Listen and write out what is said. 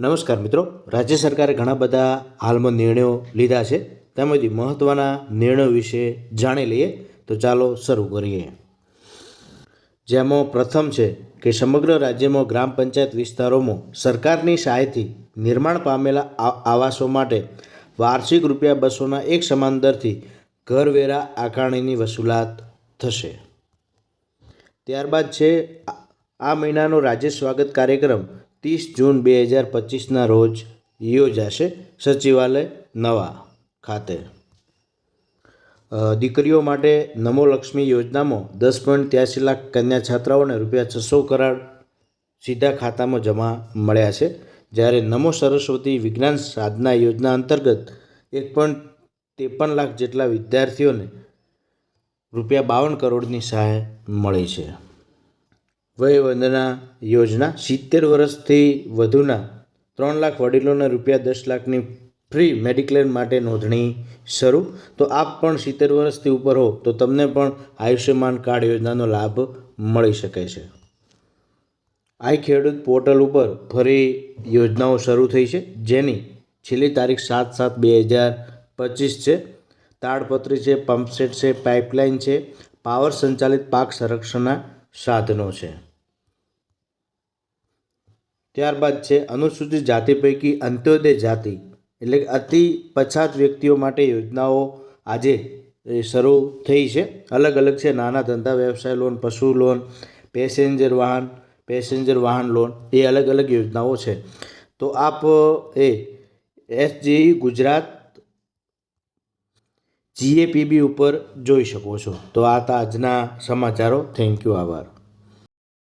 નમસ્કાર મિત્રો. રાજ્ય સરકારે ઘણા બધા હાલમાં નિર્ણયો લીધા છે. તેમાંથી મહત્ત્વના નિર્ણયો વિશે જાણી લઈએ. તો ચાલો શરૂ કરીએ. જેમાં પ્રથમ છે કે સમગ્ર રાજ્યમાં ગ્રામ પંચાયત વિસ્તારોમાં સરકારની સહાયથી નિર્માણ પામેલા આવાસો માટે વાર્ષિક રૂપિયા બસોના એક સમાન દરથી ઘરવેરા આકારણીની વસૂલાત થશે. ત્યારબાદ છે આ મહિનાનો રાજ્ય સ્વાગત કાર્યક્રમ ત્રીસ જૂન બે હજાર પચીસના રોજ યોજાશે સચિવાલય નવા ખાતે. દીકરીઓ માટે નમો લક્ષ્મી યોજનામાં દસ પોઈન્ટ ત્યાસી લાખ કન્યા છાત્રાઓને રૂપિયા છસો કરોડ સીધા ખાતામાં જમા મળ્યા છે. જ્યારે નમો સરસ્વતી વિજ્ઞાન સાધના યોજના અંતર્ગત એક પોઈન્ટ ત્રેપન લાખ જેટલા વિદ્યાર્થીઓને રૂપિયા બાવન કરોડની સહાય મળી છે. વયવંદના યોજના સિત્તેર વર્ષથી વધુના ત્રણ લાખ વડીલોને રૂપિયા દસ લાખની ફ્રી મેડિક્લેમ માટે નોંધણી શરૂ. તો આપ પણ સિત્તેર વર્ષથી ઉપર હો, તો તમને પણ આયુષ્યમાન કાર્ડ યોજનાનો લાભ મળી શકે છે. આઈ ખેડૂત પોર્ટલ ઉપર ફરી યોજનાઓ શરૂ થઈ છે, જેની છેલ્લી તારીખ સાત સાત બે હજાર પચીસ છે. તાડપત્રી છે, પંપસેટ છે, પાઇપલાઇન છે, પાવર સંચાલિત પાક સંરક્ષણના સાધનો છે. ત્યારબાદ છે, અનુસૂચિત જાતિ પૈકી અંત્યોદય જાતિ, એટલે કે અતિ પછાત વ્યક્તિઓ માટે યોજનાઓ આજે શરૂ થઈ છે. અલગ અલગ છે, નાના ધંધા, વ્યવસાય લોન, પશુ લોન, પેસેન્જર વાહન પેસેન્જર વાહન લોન, એ અલગ અલગ યોજનાઓ છે. તો આપ, એ એસજી ગુજરાત, જીએપીબી ઉપર જોઈ શકો છો. તો આ હતા આજના સમાચારો. થેન્ક યુ, આભાર.